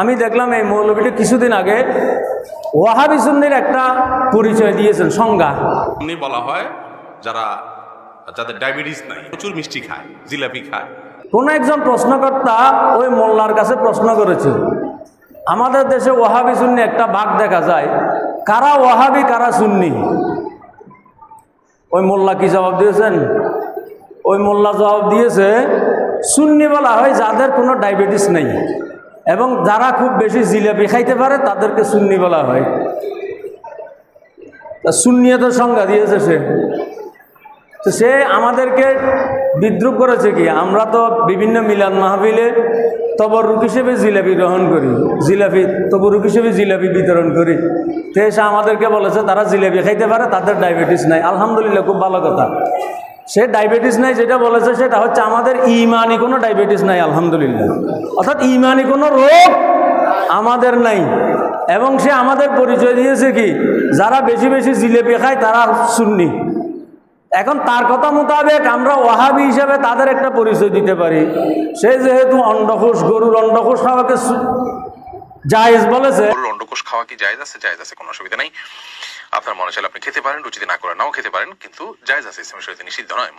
আমি দেখলাম এই মৌলবীটা কিছুদিন আগে ওয়াহাবি সুন্নির একটা পরিচয় দিয়েছেন সংজ্ঞা। এমনি বলা হয় যারা যাদের ডায়াবেটিস নাই প্রচুর মিষ্টি খায় জিলাপি খায়। কোন একজন প্রশ্নকর্তা ওই মোল্লার কাছে প্রশ্ন করেছে আমাদের দেশে ওয়াহাবি সুন্নি একটা ভাগ দেখা যায় কারা ওয়াহাবি কারা সুন্নি? ওই মোল্লা কি জবাব দিয়েছেন? ওই মোল্লা জবাব দিয়েছে সুন্নি বলা হয় যাদের কোনো ডায়াবেটিস নেই। এবং যারা খুব বেশি জিলাপি খাইতে পারে, তাদেরকে সুন্নি বলা হয়। তা সুন্নিয়তের সংজ্ঞা দিয়েছে সে। তো সে আমাদেরকে বিদ্রুপ করেছে কি, আমরা তো বিভিন্ন মিলাদ মাহফিলে তবরুক হিসেবে জিলাপি গ্রহণ করি, জিলাপি তবরুক হিসেবে জিলাপি বিতরণ করি। তো সে আমাদেরকে বলেছে, তারা জিলাপি খাইতে পারে, তাদের ডায়াবেটিস নাই। আলহামদুলিল্লাহ, খুব ভালো কথা। সে ডায়াবেটিস নাই, যেটা বলেছে সেটা হচ্ছে আমাদের ইমানি কোনো ডায়াবেটিস নাই, আলহামদুলিল্লাহ। অর্থাৎ ইমানি কোনো রোগ আমাদের নাই। এবং সে আমাদের পরিচয় দিয়েছে কি, যারা বেশি বেশি জিলেপি খায় তারা সুন্নি। এখন তার কথা মোতাবেক আমরা ওয়াহাবি হিসেবে তাদের একটা পরিচয় দিতে পারি। সে যেহেতু অন্ডকোষ, গরুর অন্ডকোষ খাওয়াকে জায়েজ বলেছে। গরুর অন্ডকোষ খাওয়া কি জায়েজ আছে? জায়েজ আছে, কোনো অসুবিধা নেই। আপনার মনে চাইলে আপনি খেতে পারেন, রুচিতে না করে নাও খেতে পারেন, কিন্তু জায়েজ আছে ইসলামের শরীরে নিষিদ্ধ নয়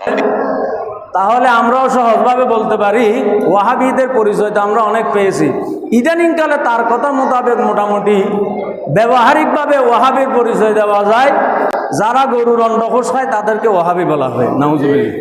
তাহলে আমরাও সহজভাবে বলতে পারি, ওয়াহাবিদের পরিচয় তো আমরা অনেক পেয়েছি। ইদানিংকালে তার কথা মোতাবেক মোটামুটি ব্যবহারিকভাবে ওয়াহাবির পরিচয় দেওয়া যায়। যারা গরুর অন্ডকোষ খায়, তাদেরকে ওয়াহাবি বলা হয়, নাউজুবিল্লাহ।